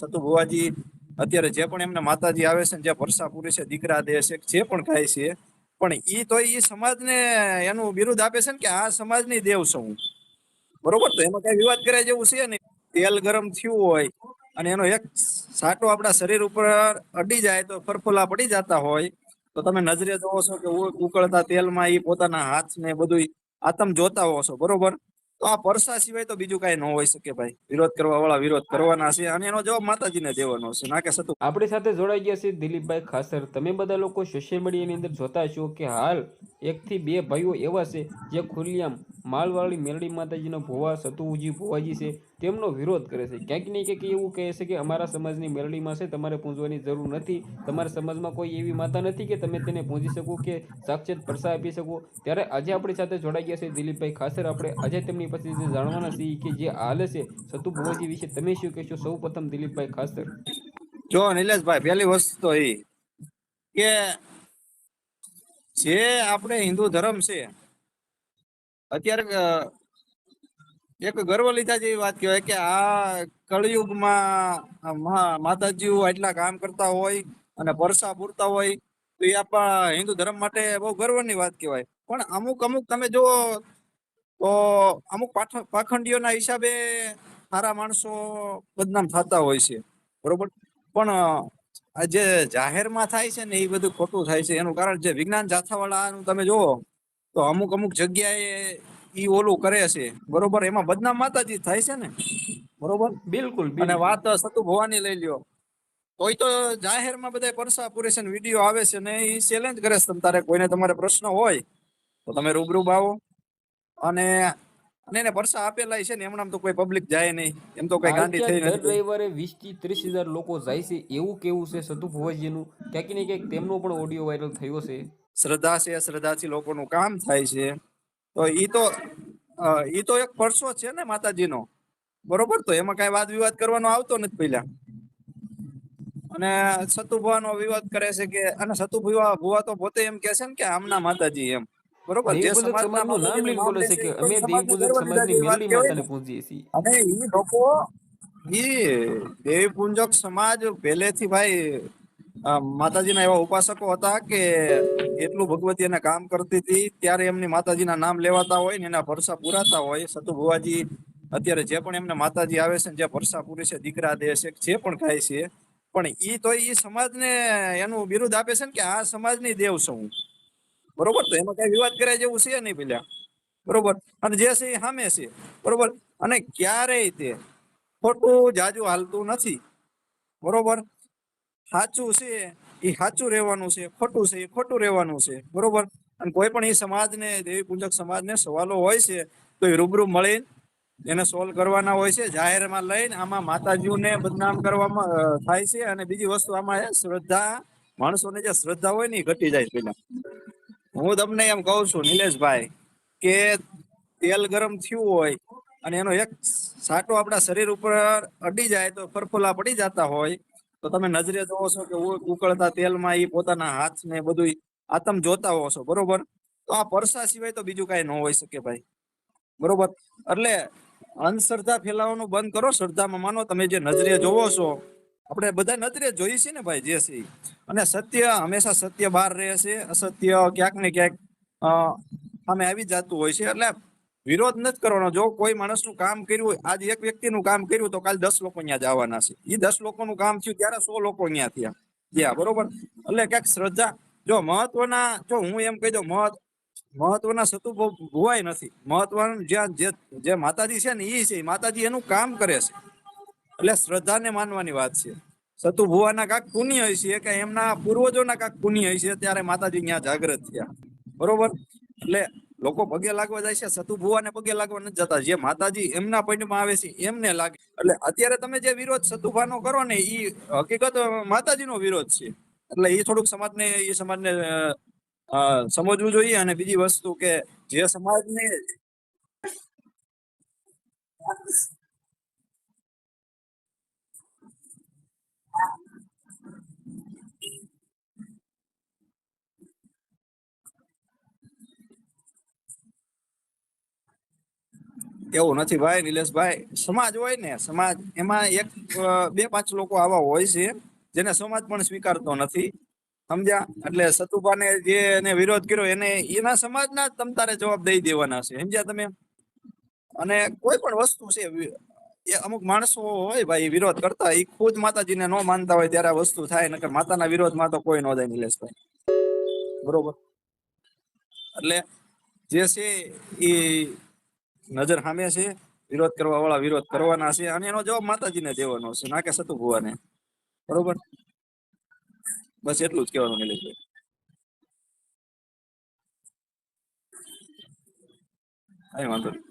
સતુ ભુવાજી અત્યારે જે પણ એમના માતાજી આવે છે જે ભરસા પૂરે છે, દીકરા દે છે, જે પણ ખાય છે, પણ ઈ તો ઈ સમાજને એનું વિરુદ્ધ આપે છે ને કે આ સમાજની દેવ છું બરોબર? તો એમાં કઈ વિવાદ કર્યા જેવું છે ને તેલ ગરમ થયું હોય અને એનો એક સાટો આપણા શરીર ઉપર અડી જાય તો ફરફોલા પડી જતા હોય, તો તમે નજરે જોવો છો કે ઉકળતા તેલમાં એ પોતાના હાથ ને બધું આતમ જોતા હો છો બરોબર? તો આ પરસા સિવાય તો બીજું કઈ ન હોઈ શકે ભાઈ. વિરોધ કરવા વાળા વિરોધ કરવાના છે અને એનો જવાબ માતાજીને દેવાનો છે. ના કે સતુ. આપણી સાથે જોડાઈ ગયા છે દિલીપભાઈ ખાસર. તમે બધા લોકો સોશિયલ મીડિયાની અંદર જોતા છો કે હાલ એક થી બે ભાઈઓ એવા છે જે ખુલ્લેઆમ માલવાળી મેરડી માતાજીનો ભોવા, સતુજી ભોવાજી છે. તેમનો વિરોધ કરે છે. ક્યાંક ને ક્યાંક એવું કહે છે કે અમારા સમાજની મેરડીમાં છે, તમારે પૂંજવાની જરૂર નથી. તમારા સમાજમાં કોઈ એવી માતા નથી કે તમે તેને પૂંજી શકો કે સાક્ષાત પરસા આપી શકો. ત્યારે આજે આપણી સાથે જોડાઈ ગયા છે દિલીપભાઈ ખાસર. આપણે આજે તેમની પાસેથી જાણવાના છીએ કે જે હાલે છે, સતુ ભુવાજી વિશે તમે શું કહેશો? સૌ પ્રથમ દિલીપભાઈ ખાસર. જો નિલેશભાઈ, પહેલી વસ્તુ તો એ કે જે આપણે હિન્દુ ધર્મ છે, અત્યારે એક ગર્વ લીધા જેવી વાત કહેવાય કે આ કળિયુગમાં માતાજીઓ આટલા કામ કરતા હોય અને પરસા પૂરતા હોય, તો એ આપણા હિન્દુ ધર્મ માટે બહુ ગર્વની વાત કહેવાય. પણ અમુક અમુક તમે જુઓ, તો અમુક પાખંડીઓના હિસાબે સારા માણસો બદનામ થતા હોય છે. બરોબર? પણ આ જે જાહેરમાં થાય છે ને એ બધું ખોટું થાય છે. એનું કારણ જે વિજ્ઞાન જાથાવાળાનું તમે જુઓ, તો અમુક અમુક જગ્યાએ ઈ ઓલું કરે છે. બરોબર? એમાં બદનામ માતાજી થાય છે ને? બરોબર? બિલકુલ અને વાત સતુ ભવાની લઈ લ્યો. કોઈ તો જાહેરમાં બધા પરસા પૂરે છે વીડિયો આવે છે ને એ ચેલેન્જ કરે છે તારે. કોઈને તમારે પ્રશ્ન હોય તો તમે રૂબરૂ આવો અને અને એને પરસા આપેલા છે ને એમણામ તો કોઈ પબ્લિક જાય નહીં. એમ તો કઈ ગાંડી થઈ દર નથી. રવિવારે વીસથી ત્રીસ હજાર લોકો જાય છે. એવું કેવું છે સતુ ભુવાજીનું? ક્યાંક ને ક્યાંક તેમનો પણ ઓડિયો વાયરલ થયો છે. શ્રદ્ધા છે શ્રદ્ધાથી લોકોનું કામ થાય છે. તો ઈ તો ઈ તો એક પરસો છે ને માતાજીનો. બરોબર? તો એમાં કઈ વાદ વિવાદ કરવાનો આવતો નથી પેલા અને સતુ ભુવાનો વિવાદ કરે છે કે અને સતુ ભુવા ભુવા તો પોતે એમ કે છે ને કે આમના માતાજી એમ. બરોબર? જે સમાજનું નામ લઈને બોલે છે છે, કે અમે દેવપૂજક સમાજની જેવી વાત મેરડી કહેવાય માતાને પૂજીએ છીએ. અને ઈ લોકો ઈ દેવી પૂંજક સમાજ પહેલેથી ભાઈ માતાજીના એવા ઉપાસકો હતા કે એટલું ભગવતી એને કામ કરતી હતી. ત્યારે એમની માતાજીના નામ લેવાતા હોય ને એના ભરસા પુરાતા હોય. સતુ અત્યારે જે પણ એમને માતાજી આવે છે જે ભરસા પૂરે છે, દીકરા દે છે, જે પણ ખાય છે. પણ એ તો એ સમાજને એનું બિરુદ આપે છે ને કે આ સમાજની દેવ છું હું. બરોબર? તો એમાં કઈ વિવાદ કર્યા જેવું છે નહીં પેલા બરોબર? અને જે છે એ સામે છે. બરોબર? અને ક્યારેય તે ખોટું જાજુ હાલતું નથી. બરોબર? સાચું છે એ સાચું રહેવાનું છે, ખોટું છે એ ખોટું રહેવાનું છે, બરોબર? અને કોઈ પણ એ સમાજને, દેવી પૂજક સમાજને સવાલો હોય છે, તો એ રૂબરૂ મળી એને સોલ્વ કરવાના હોય છે, જાહેરમાં લઈને આમાં માતાજીઓને બદનામ કરવામાં થાય છે અને બીજી વસ્તુ આમાં શ્રદ્ધા, માણસોને જે શ્રદ્ધા હોય ને એ ઘટી જાય પેલા. હું તમને એમ કહું છું, નિલેશભાઈ, કે તેલ ગરમ થયું હોય અને એનો એક સાટો આપણા શરીર ઉપર અડી જાય તો ફરફોલા પડી જતા હોય તો તમે નજરે જોવો છો કે ઉકળતા તેલમાં એ પોતાના હાથ ને બધું આતમ જોતા હો છો, બરોબર? તો આ પરસા સિવાય તો બીજું કઈ ન હોઈ શકે ભાઈ, બરોબર? એટલે અંધશ્રદ્ધા ફેલાવાનું બંધ કરો, શ્રદ્ધામાં માનો, તમે જે નજરે જોવો છો, આપણે બધા નજરે જોઈએ છીએ ને ભાઈ, જે છે અને સત્ય, હંમેશા સત્ય બહાર રહે છે, અસત્ય ક્યાંક ને ક્યાંક અમે આવી જતું હોય છે, એટલે વિરોધ નથી કરવાનો. જો કોઈ માણસનું કામ કર્યું હોય, આજે એક વ્યક્તિનું કામ કર્યું તો કાલ દસ લોકો અહીંયા જવાના છે. એ દસ લોકોનું કામ થયું ત્યારે સો લોકો અહીંયા થયા. ગયા બરોબર? એટલે ક્યાંક શ્રદ્ધા, જો મહત્વના, જો હું એમ કહી દઉં, મહત્વ, મહત્વના સતુ ભુવાય નથી. મહત્વનું જ્યાં જે જે માતાજી છે ને એ છે માતાજી એનું કામ કરે છે. એટલે શ્રદ્ધાને માનવાની વાત છે. સતુ ભુવાના કાંક પુણ્ય છે, કે એમના પૂર્વજોના કાંક પુણ્ય છે, ત્યારે માતાજી ત્યાં જાગૃત થયા. બરોબર? એટલે લોકો પગે લાગવા જાય છે, સતુ ભુવાને પગે લાગવા નથી જતા. જે માતાજી એમના પોઈન્ટમાં આવે છે, એમને લાગે. એટલે અત્યારે તમે જે વિરોધ સતુભાનો કરો ને એ હકીકત માતાજીનો વિરોધ છે. એટલે એ થોડુંક સમાજને એ સમાજને સમજવું જોઈએ અને બીજી વસ્તુ કે જે સમાજને એવું નથી ભાઈ, નિલેશભાઈ? સમાજ હોય ને, સમાજ. એમાં એક બે, પાંચ લોકો આવા હોય છે, જેને સમાજ પણ સ્વીકારતો નથી. સમજ્યા? એટલે સતુભાને જે એને વિરોધ કર્યો, એને એના સમાજના જ તમ જવાબ દઈ દેવાના છે. સમજ્યા તમે? અને કોઈ પણ વસ્તુ છે, એ અમુક માણસો હોય ભાઈ, વિરોધ કરતા એ ખુદ માતાજીને ન માનતા હોય ત્યારે આ વસ્તુ થાય, નકર માતાના વિરોધમાં તો કોઈ ન જાય, નિલેશભાઈ. બરોબર? એટલે જે છે એ નજર સામે છે, વિરોધ કરવા વાળા વિરોધ કરવાના છે અને એનો જવાબ માતાજીને દેવાનો છે, ના કે સતુ ભુવાને. બરોબર? બસ એટલું જ કહેવાનું નિલેશભાઈ કઈ વાંધો નહીં.